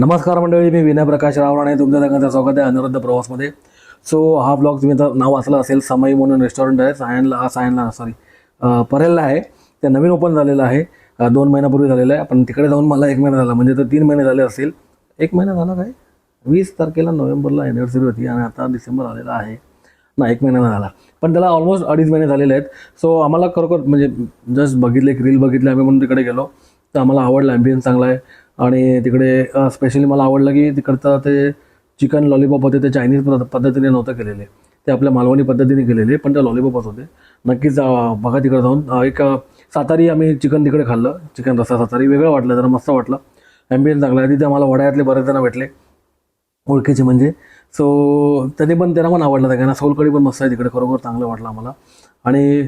नमस्कार मंडळी मी विनय प्रकाश रावराणे तुमच्या सगळ्यांचं स्वागत आहे अनुरुद्ध प्रवासमध्ये. सो हा ब्लॉग तुम्ही तर नाव वाचलं असेल समई म्हणून रेस्टॉरंट आहे सायनला सायनला सॉरी परेलला आहे. ते नवीन ओपन झालेलं आहे. दोन महिन्यापूर्वी झालेलं आहे. पण तिकडे जाऊन मला एक महिना झाला. म्हणजे तर तीन महिने झाले असतील एक महिना झाला काय? वीस तारखेला नोव्हेंबरला ॲनिव्हर्सरी होती आणि आता डिसेंबर आलेला आहे. नाही एक महिना झाला. पण त्याला ऑलमोस्ट अडीच महिने झालेले आहेत. सो आम्हाला खरोखर म्हणजे जस्ट बघितले एक रील बघितले आम्ही म्हणून तिकडे गेलो. तर आम्हाला आवडलं ॲम्बियन्स चांगला आहे. आणि तिकडे स्पेशली मला आवडलं की तिकडचं ते चिकन लॉलीपॉप होते ते चायनीज पद्धतीने नव्हतं केलेले. ते आपल्या मालवणी पद्धतीने केलेले पण ते लॉलीपॉपच होते. नक्कीच बघा तिकडे जाऊन. एक सातारी आम्ही चिकन तिकडे खाल्लं. चिकन रस्सा सातारी वेगळं वाटलं जरा मस्त वाटलं. ॲम्बियन्स चांगला आहे. तिथे आम्हाला वडाळ्यातले बरेच जण भेटले. ओळखीचे म्हणजे. सो त्यांनी पण त्यांना पण आवडलं. त्यांना सोलकडी पण मस्त आहे तिकडे. खरोखर चांगलं वाटलं आम्हाला. आणि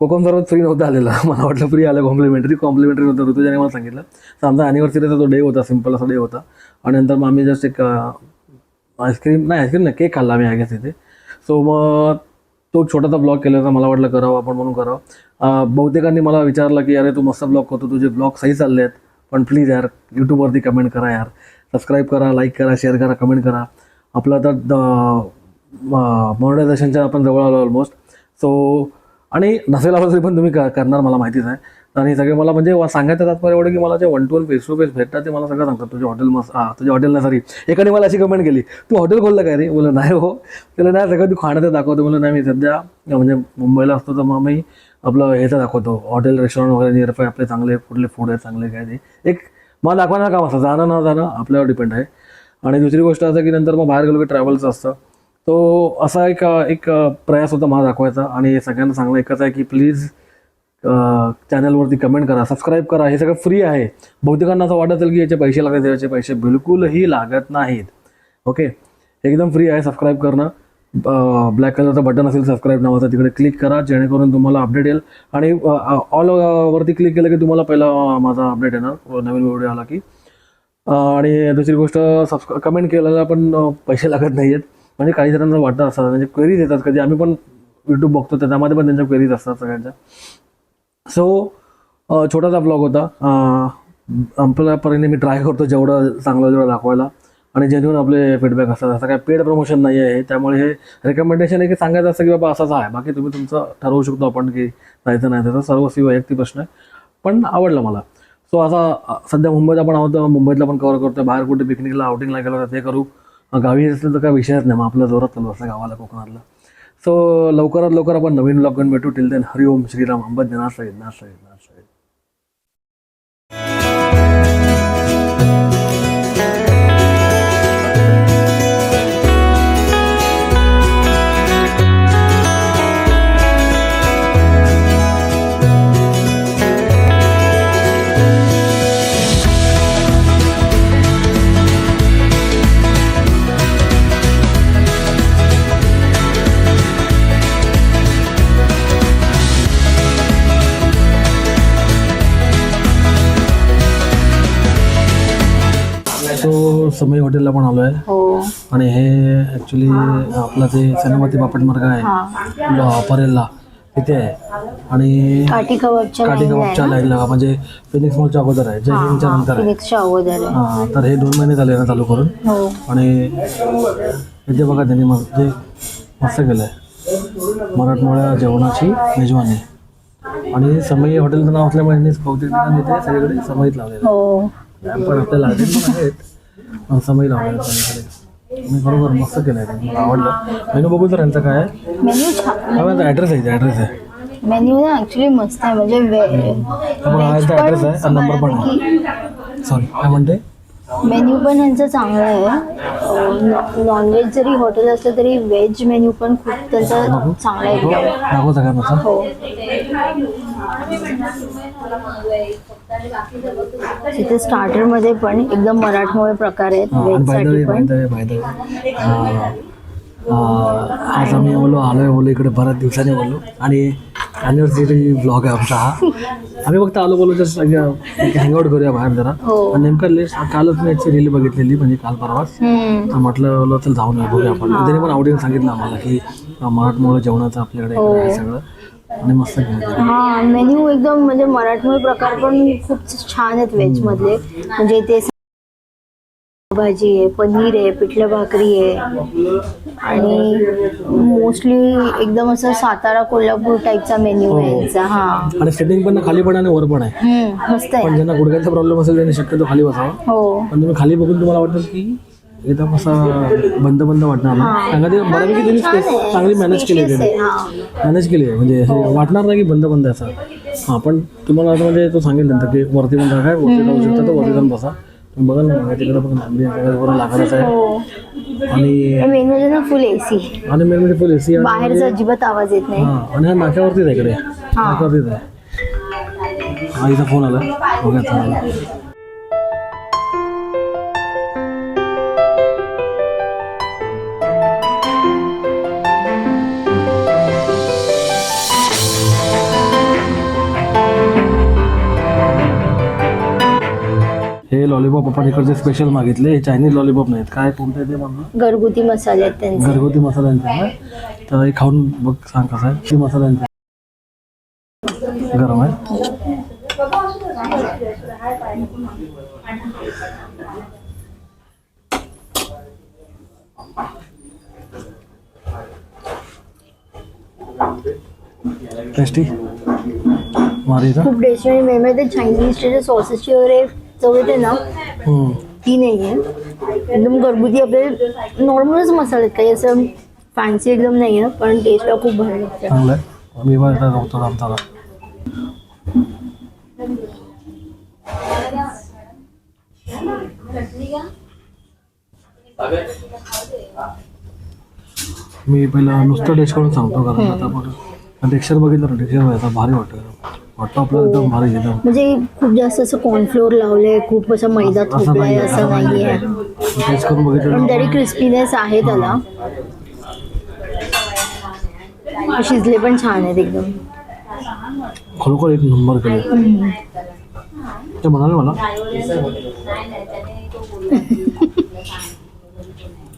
कोकम सर्वात फ्री नव्हतं आलेला. मला वाटलं फ्री आलं कॉम्प्लिमेंटरी कॉम्प्लिमेंटरी होतं ऋतुजाने मला सांगितलं. तर आमचा ॲनिव्हर्सरीचा तो डे होता सिंपल असा डे होता. आणि नंतर मग आम्ही जस्ट एक आईस्क्रीम नाही आईस्क्रीम नाही केक खाल्ला आम्ही आय गेस तिथे सो मग तो छोटासा ब्लॉग केला होता मला वाटलं करावं आपण म्हणून करावं. बहुतेकांनी मला विचारलं की अरे तू मस्त ब्लॉग करतो तुझे ब्लॉग सही चालले आहेत. पण प्लीज यार यूट्यूबवरती कमेंट करा यार. सबस्क्राईब करा लाईक करा शेअर करा कमेंट करा. आपलं आता मॉनिटायझेशनच्या आपण जवळ आलो ऑलमोस्ट सो आणि नसेल आलं तरी पण तुम्ही क- करणार मला माहितीच आहे. आणि सगळे मला म्हणजे सांगायचं तात्पर्य एवढं की मला जे one to one face to face भेटतात ते मला सगळं सांगतात. तुझे हॉटेल मस्त हां तुझ्या हॉटेल नाही सॉरी एकाने मला अशी कमेंट केली तू हॉटेल खोललं काय रे? बोला नाही हो. त्याला नाही सगळं तू खाण्याचं दाखवतो. बोला नाही मी सध्या म्हणजे मुंबईला असतो तर मग मी आपलं ह्याचं दाखवतो. हॉटेल रेस्टॉरंट वगैरे नियरफाय आपले चांगले कुठले फूड आहे चांगले काय ते. एक मला दाखवायला काम असतं. जाणं न जाणं आपल्यावर डिपेंड आहे. आणि दुसरी गोष्ट असं की नंतर मग बाहेर गेलो की ट्रॅव्हलचं असतं. तो असा एक एक प्रयास होता मला दाखवायचा आणि सगळ्यांना सांगणं एकच आहे की प्लीज चॅनलवरती कमेंट करा सबस्क्राईब करा. हे सगळं फ्री आहे. बहुतेकांना असं वाटत असेल की याचे पैसे लागतात याचे पैसे बिलकुलही लागत नाहीत. ओके एकदम फ्री आहे सबस्क्राईब करणं. ब्लॅक कलरचं बटन असेल सबस्क्राईब नावाचं तिकडे क्लिक करा जेणेकरून तुम्हाला अपडेट येईल. आणि ऑल वरती क्लिक केलं की तुम्हाला पहिला माझा अपडेट येणार. नवीन व्हिडिओ आला की. आणि दुसरी गोष्ट सबस्क्रा कमेंट केलेला पण पैसे लागत नाही आहेत म्हणजे काही जणांना वाटतं असतात. म्हणजे क्वेरीज येतात कधी. आम्ही पण यूट्यूब बघतो त्याच्यामध्ये पण त्यांच्या क्वेरीज असतात सगळ्यांच्या. सो छोटासा ब्लॉग होता. आपल्या परीने मी ट्राय करतो जेवढं चांगलं जेवढं दाखवायला. आणि जेन्युन आपले फीडबॅक असतात. असं काय पेड प्रमोशन नाही आहे त्यामुळे हे रेकमेंडेशन आहे की सांगायचं असं की बाबा असाच आहे. बाकी तुम्ही तुमचं ठरवू शकतो आपण की जायचं नाही. त्याचा सर्व सी वैयक्तिक प्रश्न आहे. पण आवडलं मला. सो असा सध्या मुंबईत आपण आहोत. मुंबईतला पण कवर करतो बाहेर कुठे पिकनिकला आउटिंगला गेलो तर ते करू. गावी असलं तर काय विषयच नाही. मग आपलं जोरात चालू असतं गावाला कोकणातलं. सो लवकरात लवकर आपण नवीन ब्लॉग घेऊन भेटू. टिल देन हरिओम श्रीराम अंबद नाथ सहित समय हॉटेलला पण आलो आहे हो. आणि हे ॲक्च्युली आपलं ते सनमती पापड मार्ग आहे परेलला तिथे आहे. आणि काठी कबाबच्या काठी लाईनला कबाबच्या म्हणजे फिनिक्स मॉलच्या अगोदर आहे जय हिंदच्या नंतर आहे. फिनिक्सच्या अगोदर आहे. हा, तर हे दोन महिने झाले ना चालू करून. हो. आणि इथे बघा त्यांनी मग ते मस्त केलं आहे मराठमोळ्या जेवणाची मेजवानी. आणि समयी हॉटेलचं नाव असल्यामुळे कौतिक ठिकाण इथे सगळीकडे समयीत लावलेलं हो. आहे पण आपल्याला हॉटेल पण आहेत. समयी लावलेलं आणि बरोबर मस्त केलं आहे मला आवडलं मेनू बघू तर यांचं काय आहे. मेन्यू छान. ॲड्रेस आहे ॲड्रेस आहे. मेन्यू ना ऍक्च्युली मस्त आहे म्हणजे हा यांचा ॲड्रेस आहे आणि नंबर पण आहे. सॉरी काय म्हणते? मेन्यू पण यांचं चांगलं आहे. नॉनव्हेज जरी हॉटेल असलं तरी व्हेज मेन्यू पण खूप त्यांचं चांगलं आहे. एकदम दाखव सगळ्यांना सांग. हो. तिथे स्टार्टरमध्ये पण एकदम मराठमोळे प्रकार आहेत पण. आज आम्ही बोललो आलोय बोललो इकडे बऱ्याच दिवसांनी बोललो. आणि अॅनिव्हर्सरी ब्लॉग आहे आमचा हा. आम्ही फक्त आलो बोललो जस्ट हँगआउट करूया बाहेर जरा. हो. आणि नेमकं लेट कालच मी याची रील बघितलेली म्हणजे काल परवाच. तर म्हटलं चल जाऊन बघूया आपण. त्याने पण आवडीने सांगितलं आम्हाला की मराठमोळं जेवणाचं आपल्याकडे आहे सगळं. आणि मस्त हा मेन्यू एकदम म्हणजे मराठमोळे प्रकार पण खूप छान आहेत व्हेज मधले. म्हणजे ते भाजी आहे पनीर आहे पिठलं भाकरी आहे. आणि मोस्टली एकदम असं सातारा कोल्हापूर टाईपचा मेन्यू आहे हो. यांचा हा. आणि सेटिंग पण ना खाली पण आणि वर पण आहे. हम्म, मस्त पण आहे ज्यांना गुडघ्यांचा प्रॉब्लेम असेल त्यांनी शक्यतो खाली बसावं. हो. पण तुम्ही खाली बघून तुम्हाला वाटेल की एकदम असं बंद बंद वाटणार नाही का ते बऱ्यापैकी त्यांनी आहे. चांगली मॅनेज केली आहे हा. मॅनेज केली आहे. म्हणजे असं वाटणार नाही की बंद बंद आहे असं. हां पण तुम्हाला असं म्हणजे तो सांगेल नंतर की वरती पण आहे वरती जाऊ शकता तर वरती जाऊन बसा. बघाल ना तिकडे सगळं वर लाकडाचं आहे. हो. आणि मेन म्हणजे ना फुल एसी आणि मेन म्हणजे फुल एसी बाहेरचा अजिबात आवाज येत नाही. आणि हा नाक्यावरतीच आहे इकडे. नाक्यावरतीच आहे. हा इथं फोन आला. बघा हे लॉलीपॉप आपण इकडचे स्पेशल मागितले. हे चायनीज लॉलीपॉप नाहीत. काय कोणते ते म्हणलं घरगुती मसाले आहेत त्यांचे. घरगुती मसाल्यांचा आहे तर हे खाऊन बघ सांग कसं आहे. किती मसाल्यांचा गरम आहे. टेस्टी मारी खूप टेस्टी आणि म्हणजे चायनीजचे सॉसेसची वगैरे चव येते ना हम्म. ती नाही आहे. एकदम घरगुती आपले नॉर्मलच मसाले आहेत. काही असं फॅन्सी एकदम नाही आहे पण टेस्टला खूप भारी लागतं. चांगलं आहे. मी पण एकदा बघतो आमचा. मी पहिला नुसतं टेस्ट करून सांगतो कारण आता बघ. टेक्स्चर बघितलं ना टेक्स्चर आता भारी वाटतं. वाटतं आपलं एकदम भारी एकदम म्हणजे खूप जास्त असं कॉर्नफ्लोअर लावलंय खूप असं मैदा थोपलाय नाही असं नाहीये. टेस्ट करून बघितलं पण तरी क्रिस्पीनेस आहे त्याला. शिजले पण छान आहेत एकदम. खरोखर एक नंबर केले. हम्म. ते म्हणाले मला.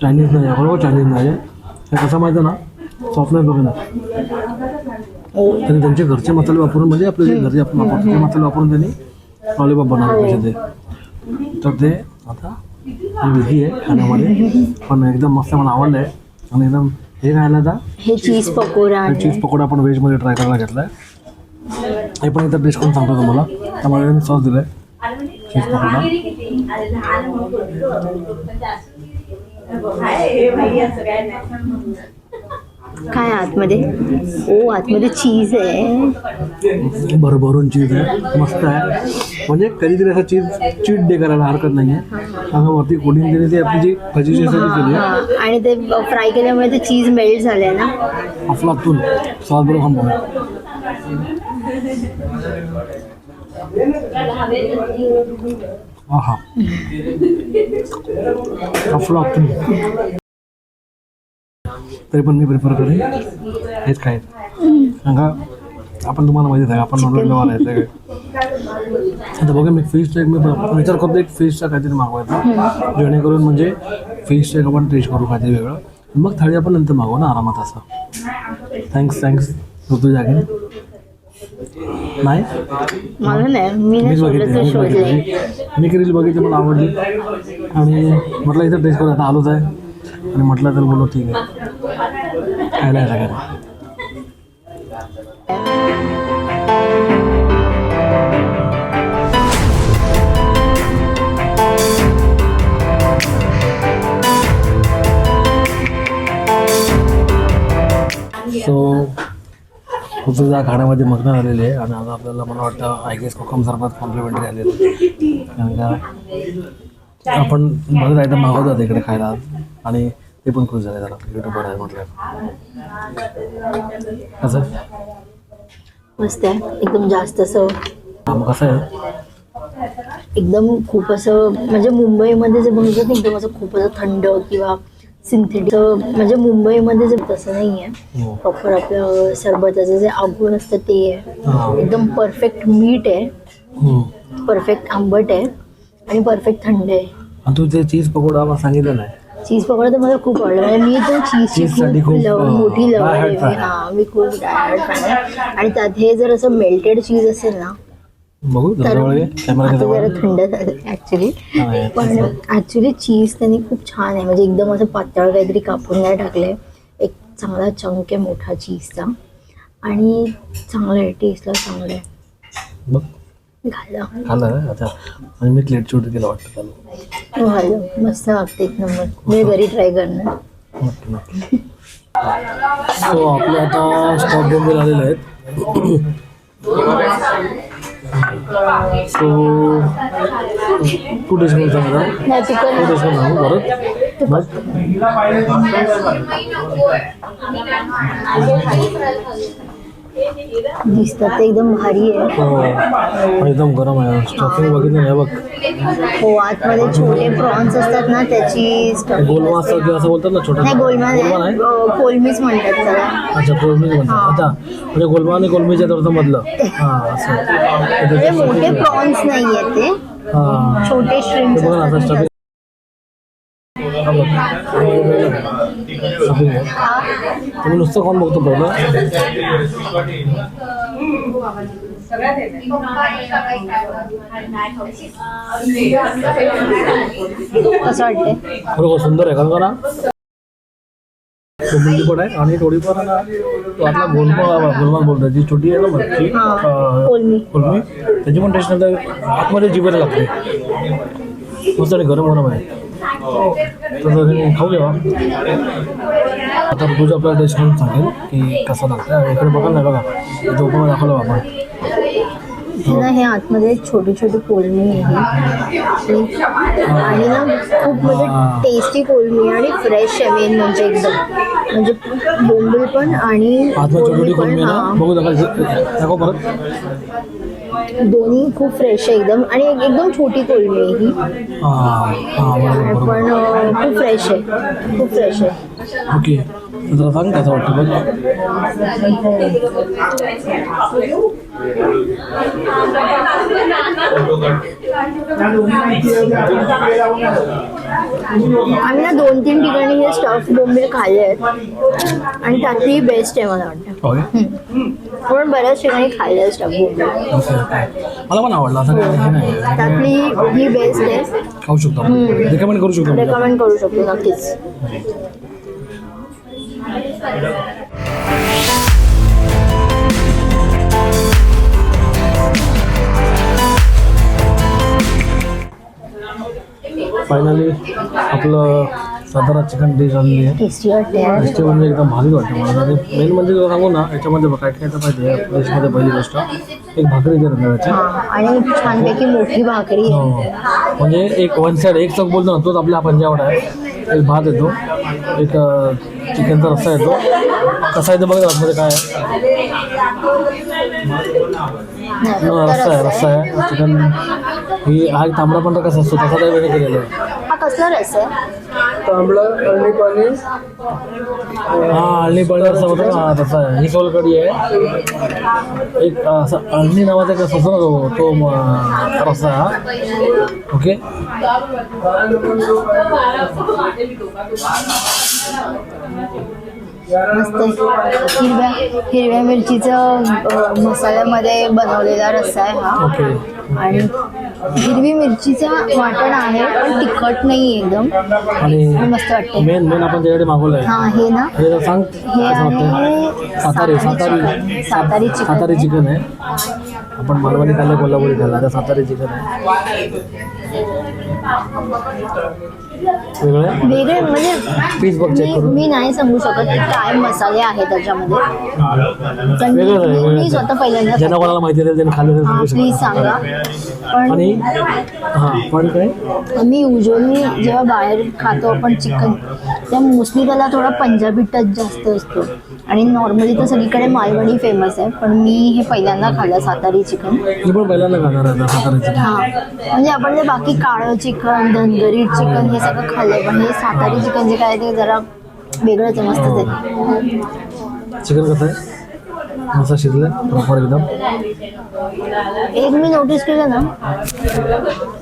चायनीज नाही आहे खरोखर चायनीज नाही आहे हे कसं माहिती आहे ना? सॉफ्टनेस बघा ना. त्यांनी त्यांचे घरचे मसाले वापरून म्हणजे आपले जे घरचे आपण वापरतो ते मसाले वापरून त्यांनी लॉलीपॉप बनवले पाहिजे ते. तर ते आता ही विधी आहे खाण्यामध्ये. पण एकदम मस्त मला आवडलं आहे आणि एकदम हे खायला आता हे चीज पकोडा चीज पकोडा आपण व्हेजमध्ये ट्राय करायला घेतला आहे हे पण इथं टेस्ट करून सांगतो तुम्हाला. त्यामुळे सॉस दिलं आहे चीज पकोडा. काय आतमध्ये? ओ आतमध्ये चीज आहे. भरभरून चीज आहे. मस्त आहे. म्हणजे कधीतरी असं चीज चीट डे करायला हरकत नाही आहे वरती दिली ती आपली जी भजीची केली हा, आणि ते फ्राय केल्यामुळे ते चीज मेल्ट झालंय ना? अफलातून. सॉस बरोबर खाऊन बघा आहा. अफलातून. तरी पण मी प्रिफर करेन. हेच काय सांगा आपण तुम्हाला माहिती आहे आपण नॉनव्हेज लेवाला आहे सगळे आता बघा मी फिश एक मी विचार करतो एक फिशचा काहीतरी मागवायचा. जेणेकरून म्हणजे फिश एक आपण टेस्ट करू काहीतरी वेगळं. मग थाळी आपण नंतर मागवू ना आरामात असं. थँक्स थँक्स ऋतू जागे नाही? मला नाही मीच बघितली मी रील बघितली मला आवडली. आणि म्हटलं इथं टेस्ट करू आता आलोच आहे. आणि म्हटलं तर बोलू ठीक आहे. काय नाही सगळ्यांना सो तुझ्या खाण्यामध्ये मग्न झालेले आहे आणि आता आपल्याला मला वाटतं आय गेस कोकम सरबत कॉम्प्लिमेंटरी आलेलं कारण का आपण बघत आहे तर मागवतात इकडे खायला. आणि ते पण खुश झाले जरा युट्यूबवर आहे म्हटलं. कसं मस्त आहे. एकदम जास्त असं हा, मग कसं आहे? एकदम खूप असं म्हणजे मुंबईमध्ये जे बनवतात ना एकदम असं खूप असं थंड किंवा सिंथेटिक म्हणजे मुंबईमध्ये जे तसं नाही आहे हो. प्रॉपर आपलं सरबताचं जे आगून असतं ते आहे. हा. एकदम परफेक्ट मीठ आहे. परफेक्ट आंबट आहे. आणि परफेक्ट थंड आहे. तू ते चीज पकोडा मला सांगितलं नाही चीज पकोडा तर मला खूप आवडला. म्हणजे मी तर चीजची चीजसाठी खूप खूप, लव अं, मोठी लव die hard आहे. fan. आहे. हा मी खूप डायहार्ड फॅन आहे. आणि त्यात हे जर असं मेल्टेड चीज असेल ना बघू जरा जवळ ये कॅमेरा आता जवळ जरा थंड झालं ऍक्च्युली हा. पण ऍक्च्युली चीज त्यांनी खूप छान आहे. म्हणजे एकदम असं पातळ काहीतरी कापून नाही टाकलंय. एक चांगला चंक आहे मोठा चीजचा आणि चांगला आहे टेस्टला चांगलं आहे. बघ. घालं. खाल्लं ना आता आणि मी प्लेट छोटी केलं वाटतं चालू घालं मस्त लागते एक नंबर. मी घरी ट्राय करणार. नक्की नक्की. सो आपले आता स्टॉक बॉम्बे आलेले आहेत. सो टू डेज म्हणून सांगा नाही टू डेज म्हणून सांगू परत बघ दिसतात ते एकदम भारी आहे. हो एकदम गरम आहे. स्टफिंग बघितलं नाही बघ. हो आतमध्ये छोटे प्रॉन्स असतात ना त्याची गोलमा असतं किंवा असं बोलतात ना छोटा नाही गोलमा नाही. कोलमीच म्हणतात त्याला. अच्छा कोलमी म्हणतात. अच्छा म्हणजे गोलमा आणि कोलमीच्या थोडंसं मधलं. हां असं. म्हणजे मोठे प्रॉन्स नाही आहेत ते. हां. छोटे श्रिम्स असतात आहे हा तुम्ही नुसतं कोण बघतो पहिलं? कसं खरोखर सुंदर आहे. कारण का ना? कोंबडी पण आहे आणि आहे ना तो आपला गोलमा गोलमा बोलतो जी छोटी आहे ना मच्छी कोलमी. त्याची पण टेस्ट नंतर आतमध्ये जिभेला लागते. मस्त आणि गरम गरम आहे. तर तुम्ही खाऊ घ्या आता तुझं आपल्याला टेस्ट करून सांगेल की कसं लागतं इकडे बघा ना बघा इथं दाखवलं बा आपण ना हे आतमध्ये छोटी छोटी कोलमी आहे ही. आणि ना खूप म्हणजे टेस्टी कोलमी आणि फ्रेश आहे मेन म्हणजे एकदम म्हणजे बोंबील पण आणि आतमध्ये छोटी कोलमी कोलमी पण ना हा. बघू दाखव परत दोन्ही खूप फ्रेश आहे एकदम. आणि एक- एकदम छोटी कोलमी आहे ही. हां हां बरोबर बरोबर. पण अं, खूप फ्रेश आहे. खूप फ्रेश आहे. ओके जरा सांग कसं वाटतं बघ आम्ही ना दोन तीन ठिकाणी हे स्टफ बोंबील खाल्ले आहेत आणि त्यातली बेस्ट आहे मला वाटतं. पण बऱ्याच ठिकाणी खाल्ले स्टफ बोंबील. मला पण आवडलं असं काही हे नाही. त्यातली ही बेस्ट आहे. खाऊ शकतो रिकमेंड करू शकतो. रेकमेंड करू शकतो नक्कीच. फायनली आपलं सातारा चिकन डिश आलेली आहे. टेस्टी वाटते यार. टेस्टी म्हणजे एकदम भारी वाटतं मला. आणि मेन म्हणजे तुला सांगू ना याच्यामध्ये काय काय पाहिजे डिशमध्ये पहिली गोष्ट एक भाकरी दे हा आणि छानपैकी मोठी भाकरी हो. म्हणजे एक वन साईड एक चौक बोलतो ना तोच आपल्या पंजाबडा आहे. एक भात येतो. एक चिकनचा रस्सा येतो. कसा येतो बघा आतमध्ये काय आहे. रस्सा आहे रस्सा आहे. चिकन ही हा एक तांबडा पांढरा कसा असतो तसा काही वेगळं केलेला आहे. हा कसला रस आहे तांबडा आणि पाणी. हा अळणी पाणी रस्सा होतो. हा तसा आहे. ही सोलकढी आहे. एक असा अळणी नावाचा एक असतो ना तो तो म, रस्सा. हा ओके मस्त आहे. हिरव्या हिरव्या मिरचीचं अ, मसाल्यामध्ये बनवलेला रस्सा आहे हा. ओके. आणि हिरवी मिरचीचा वाटण आहे पण तिखट नाही एकदम. आणि आणि मस्त वाटते मेन मेन आपण त्याच्याकडे मागवलं आहे हा हे ना. हे जरा सांग हे कसं वाटतं आहे सातारी सातारी सातारी. चिकन. सातारी चिकन सातारी आहे. चिकन आहे. आपण मालवणी खाल्लं कोल्हापुरी खाल्लं. आता सातारी चिकन आहे. वेगळं? आहे वेगळे म्हणजे बघ मी करून. मी नाही सांगू शकत की काय मसाले आहेत त्याच्यामध्ये. मी- वेगळंच आहे मी- मी वेगळंच स्वतः आहे पहिल्यांदा ज्यांना कोणाला माहिती असेल त्यांनी खाल्लं प्लीज सांगू. पण हां पण काय? मी युजली जेव्हा बाहेर खातो आपण चिकन तेव्हा मोस्टली त्याला थोडा पंजाबी टच जास्त असतो. आणि नॉर्मली तर सगळीकडे मालवणी फेमस आहे पण मी हे पहिल्यांदा खाल्लं सातारी चिकन. मी पण पहिल्यांदा खाणार आहे आता हा म्हणजे आपण ते बाकी काळं चिकन धनगरी चिकन हे सगळं खाल्लंय पण हे सातारी चिकन जे काय ते जरा वेगळंच आहे मस्तच आहे. चिकन कसं आहे? मस्त शिजले प्रॉपर एकदम. एक मी नोटीस केलं ना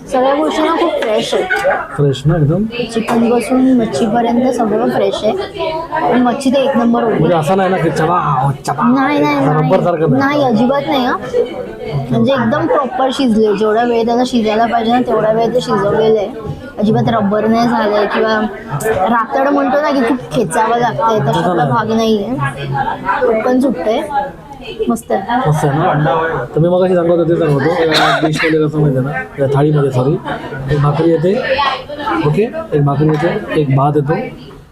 सगळ्या गोष्टी ना खूप फ्रेश आहेत फ्रेश ना एकदम? चिकनपासून मच्छीपर्यंत सगळं फ्रेश आहे. मच्छी ते एक नंबर होती. म्हणजे असं नाही ना की चला सारखं नाही नाही नाही. अजिबात नाही हा. म्हणजे एकदम प्रॉपर शिजले. जेवढा वेळ त्याला शिजायला पाहिजे ना तेवढा वेळ ते शिजवलेलं आहे. अजिबात रबर नाही झालंय किंवा रातड म्हणतो ना की खूप खेचावं लागतंय तशातला भाग नाही आहे पटकन सुटतंय. मस्त आहे. मस्त आहे ना? तर मी मग सांगत होते सांगत होतो. डिशमध्ये कसं माहिती ना? या थाळीमध्ये सॉरी एक भाकरी येते. ओके? एक भाकरी येते. एक भात येतो.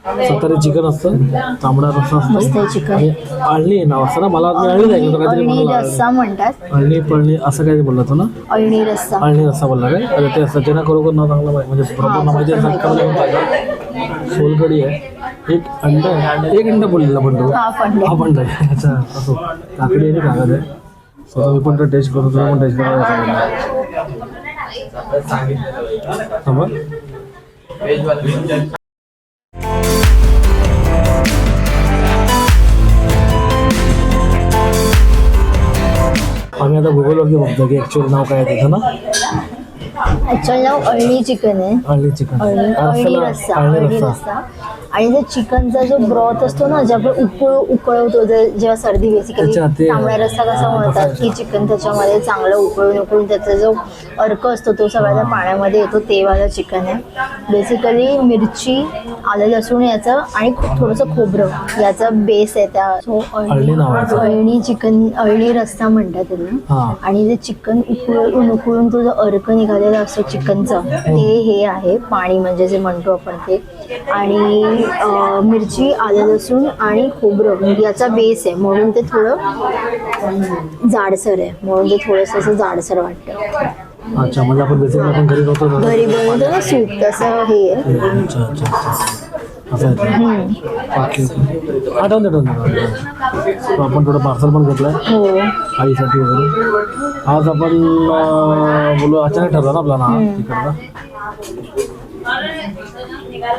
सत्तारी चिकन असतं तांबडा रस्सा असतो चिकन. आणि अळणी नाव असतं ना मला मी अळणी ऐकलं होतं काहीतरी अळणी मला रस्सा म्हणतात. अळणी पळणी असं काही बोलला होतं ना? अळणी रस्सा. अळणी रस्सा बोलला काय? अरे ते असं ज्यांना खरोखर नाव चांगलं माहिती म्हणजे प्रॉपर नाव माहिती सोलकडी आहे. एक अंड आहे. एक अंड बोललेला पण तो. हा पण हा पण आहे. अच्छा असो. काकडी आणि कागद आहे. स्वतः मी पण टेस्ट करतो तुला पण टेस्ट करायला थांबा आम्ही आता गुगलवरती बघतो की ॲक्च्युअली नाव काय आहे त्याचं ना ऍक्च्युअल नाव अळणी चिकन आहे. अळणी चिकन अळणी अळणी रस्सा. अळणी रस्सा. आणि जो चिकनचा जो ब्रॉथ असतो ना जे आपण उकळ उकळवतो जेव्हा सर्दी बेसिकली ते- तांबडा रस्सा कसा म्हणतात की चिकन त्याच्यामध्ये चांगलं उकळून उकळून त्याचा जो अर्क असतो तो सगळा त्या पाण्यामध्ये येतो ते वाला चिकन आहे. बेसिकली मिरची आलं लसूण याचं आणि थोडंसं खोबरं याचा बेस आहे त्या सो अळणी चिकन अळणी रस्सा म्हणतात त्यांना आणि जे चिकन उकळून उकळून तो जो अर्क निघालेला असतो चिकनचा ते हे आहे. पाणी म्हणजे जे म्हणतो आपण ते. आणि मिरची आलं लसूण आणि खोबरं. याचा बेस आहे. म्हणून ते थोडं जाडसर आहे. म्हणून ते थोडंसं असं जाडसर वाटतं. अच्छा म्हणजे आपण घरी बनवतो ना? सूप. तसं हे आहे. असं. ओके आठवून दे ठेवून दे So आपण थोडं पार्सल पण घेतलं आहे हो आईसाठी वगैरे आज आपण बोलू अचानक ठरलं ना आपला ना तिकडचा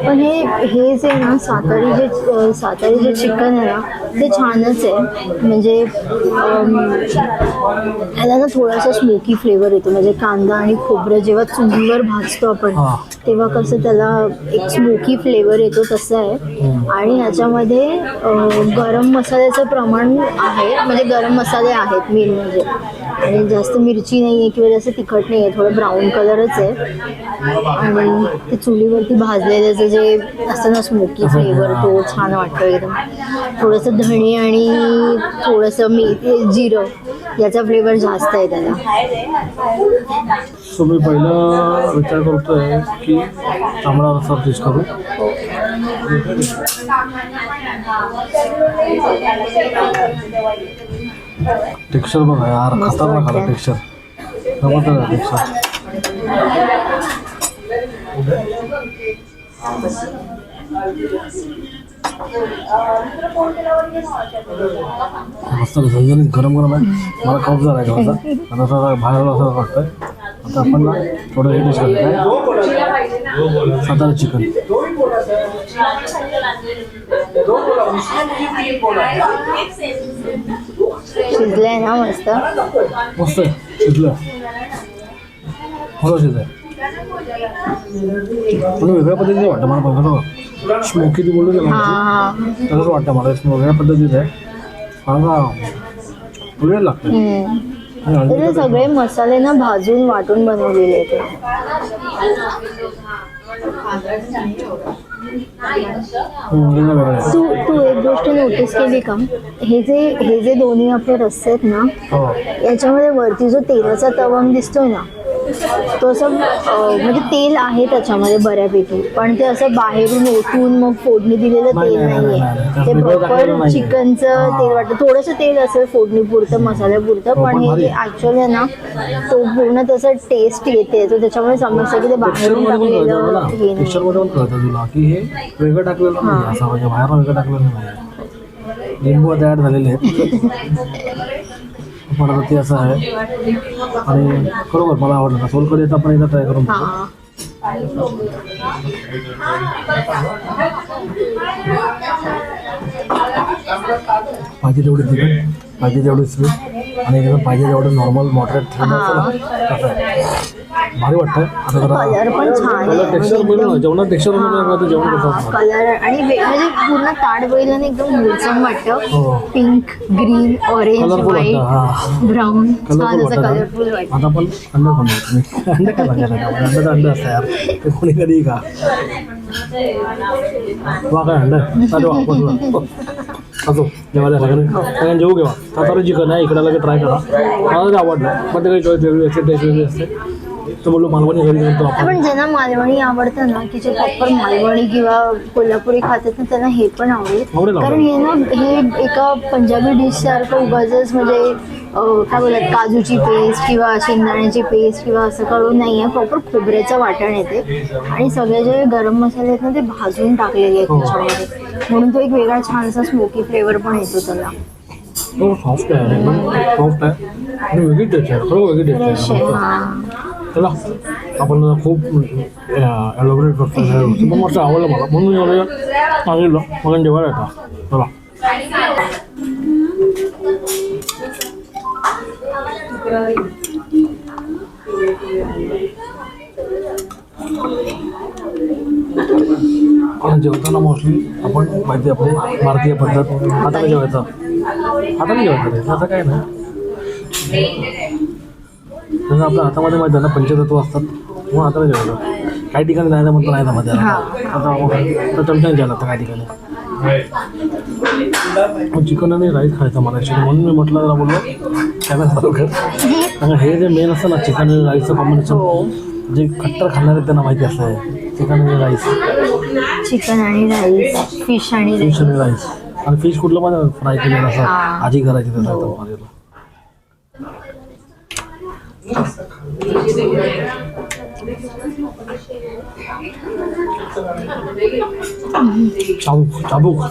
पण हे हे जे ना सातारी जे सातारी जे चिकन आहे ना ते छानच आहे. म्हणजे ह्याला ना थोडासा स्मोकी फ्लेवर येतो. म्हणजे कांदा आणि खोबरं जेव्हा चुलीवर भाजतो आपण तेव्हा कसं त्याला एक स्मोकी फ्लेवर येतो तसं आहे. आणि ह्याच्यामध्ये अं, गरम मसाल्याचं प्रमाण आहे. म्हणजे गरम मसाले आहेत मेन म्हणजे. आणि जास्त मिरची नाही आहे किंवा जास्त तिखट नाही आहे थोडं ब्राऊन कलरच आहे. आणि ते चुलीवरती भाजलेल्याचं जे असतं ना स्मोकी फ्लेवर तो छान वाटतो एकदम. थोडंसं धणे आणि थोडंसं मी जिरं याचा फ्लेवर जास्त आहे त्याला. सो मी पहिला विचार करतोय की तांबडा रस्सा टेस्ट करू? टेक्स्चर बघा यार खतरनाक आलं टेक्स्चर जबरदस्त टेक्स्चर मस्त झणझणीत गरम गरम आहे मला कप झाला आहे थोडासा आता आता बाहेर असं वाटतंय आता आपण ना थोडं हे डिश काय सातारा चिकन. शिजलंय ना मस्त. मस्त शिजलं हो शिजलं पण वेगळ्या पद्धतीचं वाटतं मला बघा स्मोकी ती बोलू हा ना हा. तसंच वाटतं मला. वेगळ्या पद्धतीचं आहे. मला वेळ लागतं सगळे मसाले ना भाजून वाटून बनवलेले आहेत. तू तू एक गोष्ट नोटीस केली का हे जे हे जे दोन्ही आपले रस्से आहेत ना हो. याच्यामध्ये वरती जो तेलाचा तवंग दिसतोय ना तो असं म्हणजे तेल आहे त्याच्यामध्ये बऱ्यापैकी. पण ते असं बाहेरून ओतून मग फोडणी दिलेलं तेल नाही, नाहीये. ते प्रॉपर. चिकनचं हा. तेल वाटतं. थोडंसं तेल असेल फोडणीपुरतं मसाल्यापुरतं हो, पण पण हे भारी. जे ऍक्च्युअली आहे ना तो पूर्ण त्याचा टेस्ट येते. तो त्याच्यामुळे समजतं की ते बाहेरून टाकलेलं हे हे वेगळं टाकलेलं म्हणजे बाहेर वेगळं टाकलेलं नाही लिंबू आता ॲड झालेले आहेत. मला ते असं आहे. आणि बरोबर मला आवडलं ना. आपण एकदा ट्राय करून बघू. हा पाहिजे तेवढे पाहिजे तेवढी स्वीट आणि एकदम पाहिजे तेवढं नॉर्मल मॉडरेट आहे. भारी वाटतं. आता कलर पण छान आहे. टेक्स्चर जेवणात टेक्स्चर जेवण कसं कलर आणि म्हणजे पूर्ण ताट बघितलं एकदम हो. वाटतं pink green orange white brown छान कलरफुल असं वाटतं कलरफुल वाटतं. आता पण अंड तुम्ही. अंड काय अंड अंड असतं यार. कोणी कधी का वा काय अंड चालेल वा बसला असो जेवायला सगळ्यांनी सगळ्यांनी जेवू घेवा. सातारा चिकन आहे इकडे लगेच ट्राय करा. मला ते आवडलं. पण ते काही चॉईस वेगळी असते टेस्ट वेगळी असते. तर बोललो मालवणी घरी आपण. पण ज्यांना मालवणी आवडतं ना की जे प्रॉपर मालवणी किंवा कोल्हापुरी खातात ना त्यांना हे पण आवडेल. कारण हे ना हे एका पंजाबी डिश सारखं उगाच म्हणजे काय बोलतात काजूची पेस्ट किंवा शेंगदाण्याची पेस्ट किंवा असं करून नाही आहे प्रॉपर खोबऱ्याचं वाटण येते. आणि सगळे जे गरम मसाले आहेत ना ते भाजून टाकलेले आहेत. त्याच्यामध्ये. म्हणून तो एक वेगळा छानसा स्मोकी फ्लेवर पण येतो त्याला. तो सॉफ्ट आहे एकदम सॉफ्ट आहे. आणि वेगळी टेस्ट आहे खरं वेगळी टेस्ट फ्रेश आहे आहे चला आपण खूप एलोबरेट करतो पण मस्त आवडलं मला. म्हणून एवढं सांगितलं. मला जेवायला येतं. चला. जेवताना मोस्टली आपण माहिती आपली भारतीय पद्धत हाताने जेवायचं? हाताने जेवायचं रे. असं काय नाही. जसं आपल्या हातामध्ये माहिती आहे ना पंचतत्व असतात. मग हाताने जेवायचं. काही ठिकाणी नाही म्हणतो नाही जमत. आता चमच्याने जेवायला लागतं काही ठिकाणी. मग चिकन आणि राईस खायचा मला म्हणून मी म्हटलं जरा बोललो. कॅमेरा चालू कर कारण हे जे मेन असतं ना चिकन आणि राईसचं कॉम्बिनेशन जे खट्टर खाणार आहेत त्यांना माहिती असतं चिकन आणि राईस चिकन आणि राईस फिश आणि फिश आणि राईस आणि फिश कुठलं पण फ्राय केलेलं असं. आजी करायची त्याचं एकदम भारी होतं. चाबूक.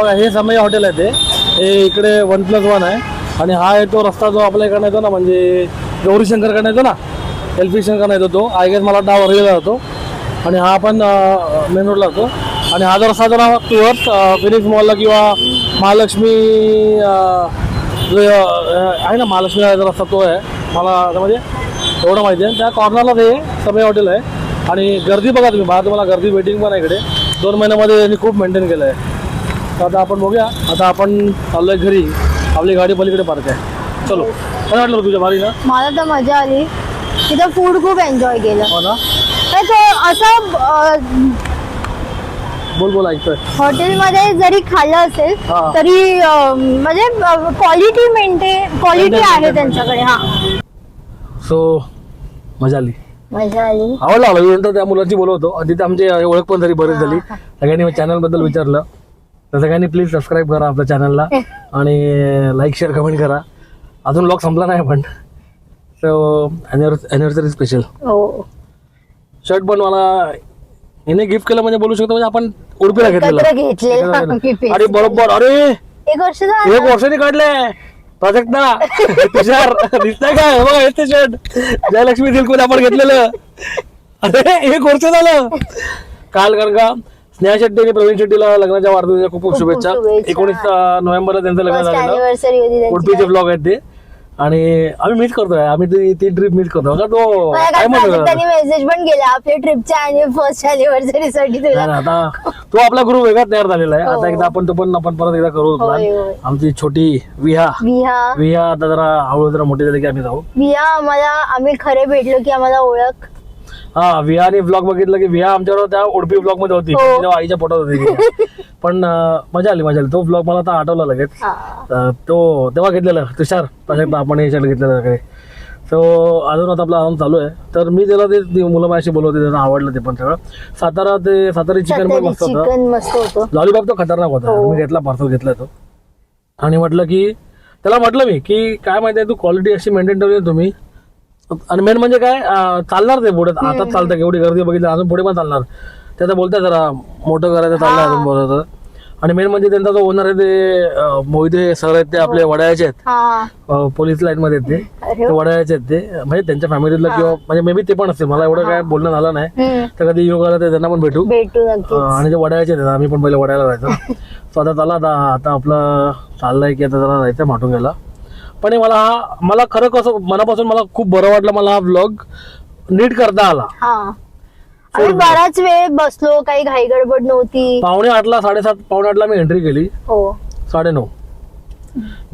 बघा हे समय हॉटेल आहे ते. हे इकडे वन प्लस वन आहे. आणि हा आहे तो रस्ता जो आपल्या इकडनं येतो ना म्हणजे गौरीशंकरकडनं येतो ना एल पी शंकरनं येतो तो. आय गेस मला डाव हा जातो. आणि हा पण मेन रोडला जातो. आणि हा जो रस्ता जो ना टुवर्स फिनिक्स मॉलला किंवा महालक्ष्मी आहे ना महालक्ष्मीला जो रस्ता तो आहे. मला म्हणजे एवढं माहिती आहे. त्या कॉर्नरला ते समय हॉटेल आहे. आणि गर्दी बघा तुम्ही. बाहेर तुम्हाला गर्दी वेटिंग पण आहे इकडे. दोन महिन्यामध्ये यांनी खूप मेंटेन केलं आहे तर आता आपण बघूया. आता आपण चाललोय घरी. आपली गाडी पलीकडे पार्क आहे. चलो. काय वाटलं तुझ्या भारी ना मला तर मजा आली. तिथं फूड खूप एन्जॉय केलं. हो ना? तर तो असं अं, बोल बोल ऐकतोय. हॉटेलमध्ये जरी खाल्लं असेल हा. तरी अं, म्हणजे क्वालिटी मेंटेन क्वालिटी आहे. त्यांच्याकडे हा. सो मजा आली. मजा आली. आवडला त्या मुलाची बोलवतो आणि तिथे आमची ओळख पण झाली बरीच झाली. सगळ्यांनी चॅनलबद्दल विचारलं. तर सगळ्यांनी प्लीज सबस्क्राईब करा आपल्या चॅनलला आणि लाईक शेअर कमेंट करा. अजून ब्लॉग संपला नाही पण. सो अॅनिव्हर्सरी स्पेशल हो. शर्ट पण मला हिने गिफ्ट केलं म्हणजे बोलू शकतो म्हणजे आपण उडपीला घेतलेलं. एकत्र घेतलेलं. अरे बरोबर अरे! एक वर्ष झालं. एक वर्षाने तुषार दिसतंय काय हे बघा हेच ते शर्ट जयलक्ष्मी सिल्कमध्ये आपण घेतलेलं. अरे एक वर्ष झालं. काल कारण का स्नेहा शेट्टी आणि प्रवीण शेट्टीला लग्नाच्या वाढदिवसाच्या खूप खूप शुभेच्छा. शुभेच्छा. एकोणीस नोव्हेंबरला त्यांचं लग्न फर्स्ट झालेलं. अॅनिव्हर्सरी होती उडपीचे ब्लॉग आहेत ते. आणि आम्ही मिस करतोय. आम्ही ती ती ट्रिप मिस करतो का तो मला काय काय म्हणतो त्यांनी मेसेज पण केला. आपल्या ट्रिपच्या आणि फर्स्ट अॅनिव्हर्सरी साठी नाही, तुला. नाही, आता तो आपला ग्रुप वेगळा तयार झालेला आहे. हो. आता एकदा आपण तो पण आपण परत एकदा करू होय, plan. होय. आमची छोटी विहा. विहा. विहा आता जरा हळूहळू जरा मोठी झाली की आम्ही जाऊ. विहा आम्हाला आम्ही खरे भेटलो की आम्हाला ओळख. हा विहाने ब्लॉग बघितलं की विहा आमच्यावर त्या उडपी ब्लॉगमध्ये होती. हो. तेव्हा आईच्या पोटात होती ती. पण अं, मजा आली मजा आली. तो ब्लॉग मला आता आठवला लगेच. हा. अं, तो तेव्हा घेतलेला तुषार. प्रोजेक्ट आपण याच्यात घेतलेला वगैरे सो अजून आता आपला आराम चालू आहे. तर मी त्याला ते ती मुलं माझ्याशी बोलवते त्यांना आवडलं ते पण सगळं. सातारा ते सातारी चिकन पण मस्त होतं. चिकन मस्त होतं. लॉलीपॉप तो खतरनाक होता. हो. मी घेतला पार्सल घेतला तो. आणि म्हटलं की त्याला म्हटलं मी की काय माहिती आहे तू क्वालिटी अशी मेंटेन ठेवली आहे तुम्ही आणि मेन म्हणजे काय अं, चालणार ते पुढे आता चालतं एवढी गर्दी बघितली अजून पुढे पण चालणार. ते आता बोलतात जरा मोठं करायचं चाललं अजून बोलत आणि मेन म्हणजे त्यांचा जो ओनर आहे ते अं, मोहिते सर आहेत ते आपले वडाळ्याचे आहेत. हा. अं, पोलीस लाईन मध्ये आहेत ते. ते वडाळ्याचे आहेत ते. म्हणजे त्यांच्या फॅमिलीला किंवा म्हणजे मे बी ते पण असतील. मला एवढं काय बोलणं झालं नाही. हम्म. तर कधी योग आला तर त्यांना पण भेटू. भेटू नक्की अं, आणि ते वडाळ्याचे आहेत आम्ही पण पहिले वडायला जायचो. सो आता चला आता आता आपलं चाललंय की आता जरा जायचं माटून गेला पण मला हा मला खरं कसं मनापासून मला खूप बरं वाटलं मला हा ब्लॉग नीट करता आला. हा. आम्ही बराच वेळ बसलो काही घाई गडबड नव्हती. पावणे आठला साडेसात पावणे आठला मी एंट्री केली. हो. साडेनऊ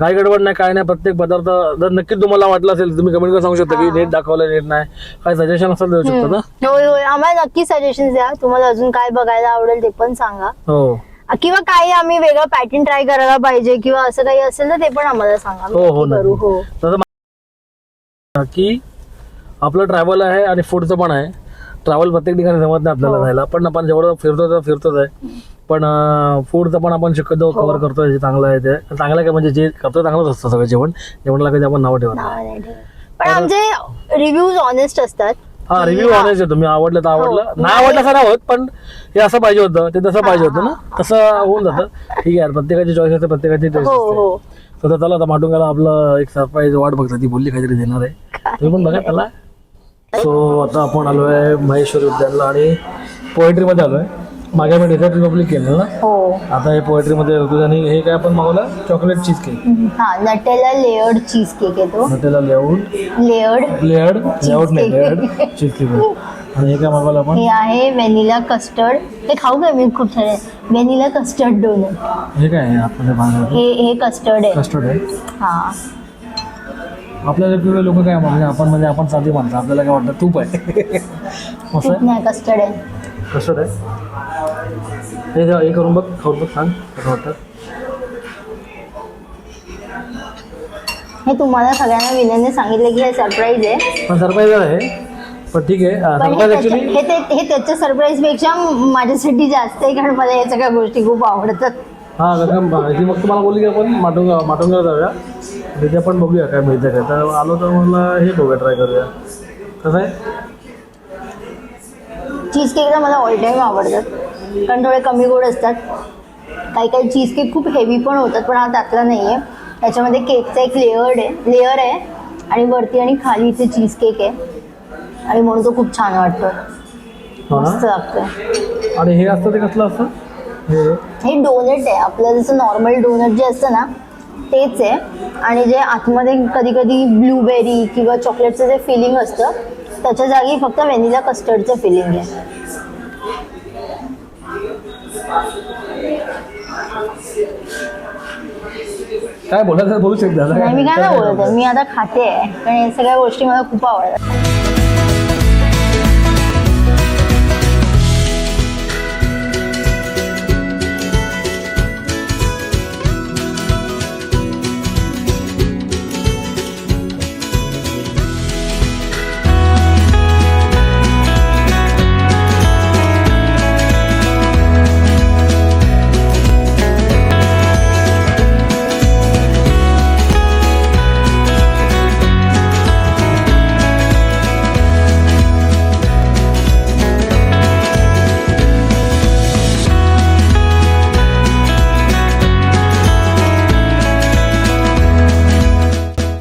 काही गडबड नाही काय नाही प्रत्येक पदार्थ जर नक्की तुम्हाला वाटलं असेल तुम्ही कमेंट करून सांगू शकता की नीट दाखवलं नीट नाही. काय सजेशन असेल देऊ शकता ना? होय होय. आम्हाला नक्की सजेशन द्या. तुम्हाला अजून काय बघायला आवडेल ते पण सांगा. हो. किंवा काही आम्ही वेगळं पॅटर्न ट्राय करायला पाहिजे किंवा असं काही असेल तर ते पण आम्हाला सांगा आम्ही हो हो नक्की करू नक्की. हो की आपलं ट्रॅव्हल आहे आणि फूडचं पण आहे ट्रॅव्हल प्रत्येक ठिकाणी जमत नाही आपल्याला हो. जायला पण आपण जेवढं फिरतो तर फिरतोच आहे पण फूडचं पण आपण शक्यतो हो. कव्हर करतोय जे चांगलं आहे ते चांगलं आहे का म्हणजे जे करतो चांगलंच असतं सगळं जेवण जेवणाला कधी आपण नाव ठेवत नाही. नाव नाही ठेवत. पण आमचे रिव्ह्यूज ऑनेस्ट असतात हा रिव्ह्यू आहे तुम्ही आवडलं तर आवडलं. हो. नाही आवडलं असं नाही होत पण हे असं पाहिजे होतं ते तसं पाहिजे होतं ना. तसं होऊन जातं. ठीक आहे यार, प्रत्येकाची चॉईस असते प्रत्येकाची टेस्ट हो असते. हो. तर चला आता माटून गेला आपलं एक सरप्राईज वाट बघता ती बोलली काहीतरी देणार आहे. तुम्ही पण बघा त्याला. सो आता आपण आलोय महेश्वरी उद्यानला आणि पोएट्रीमध्ये आलोय. मागे मी डेझर्ट रिपब्लिक केलं ना? हो. आता हे पोएट्रीमध्ये ऋतुजानी हे काय आपण मागवलं? चॉकलेट चीज केक हा नटेला लेअर्ड चीज केक येतो. त्याला लेआउट लेअर्ड लेअर्ड लेआउट नाही लेअर्ड चीज केक आणि हे काय मागवलं आपण? हे आहे व्हॅनिला कस्टर्ड हे खाऊ काय मी खूप आहे व्हॅनिला कस्टर्ड डोनट हे काय आहे? भागात हे हे कस्टर्ड आहे. कस्टर्ड आहे. हा. आपल्याला लोक काय म्हणजे आपण म्हणजे आपण साधी माणसं. आपल्याला काय वाटतं? तूप आहे. मस्त तूप आहे नाही कस्टर्ड आहे. कस्टर्ड आहे? हे जा- हे करून बघ खाऊन बघ सांग कसं वाटतं. हे तुम्हाला सगळ्यांना विनयने सांगितलं की हे सरप्राईज आहे. पण सरप्राईज आहे. पण ठीक आहे पण हे सरप्राईज त्याच्या- ॲक्च्युली हे ते- हे त्याच्या सरप्राईजपेक्षा माझ्यासाठी जास्त आहे कारण मला या सगळ्या गोष्टी खूप आवडतात. हां कसं ती मग तुम्हाला बोलली की आपण? माटुंग माटुंगाला जाऊया. तिथे आपण बघूया काय मिळतं काय तर आलो तर मला हे बघूया ट्राय करूया. कसं आहे? चीज केक तर मला ऑल टाईम आवडतात. कारण थोडे कमी गोड असतात. काही काही चीज केक खूप हेवी पण होतात पण हा त्यातला नाही आहे त्याच्यामध्ये केकचा एक लेअर्ड आहे लेअर आहे आणि वरती आणि खाली इथे चीज केक आहे. आणि म्हणून तो खूप छान वाटतो. मस्त ना लागतोय. आणि हे असतं ते कसलं असतं? हे? हे डोनट आहे. आपलं जसं नॉर्मल डोनट जे असतं ना तेच आहे. आणि जे आतमध्ये कधी कधी ब्लूबेरी किंवा चॉकलेटचं जे फिलिंग असतं त्याच्या जागी फक्त व्हॅनिला कस्टर्डचं फिलिंग आहे. काय बोलायचं बोलू शकता नाही मी काय नाही बोलत आहे. मी आता खाते आहे. कारण या सगळ्या गोष्टी मला खूप आवडतात.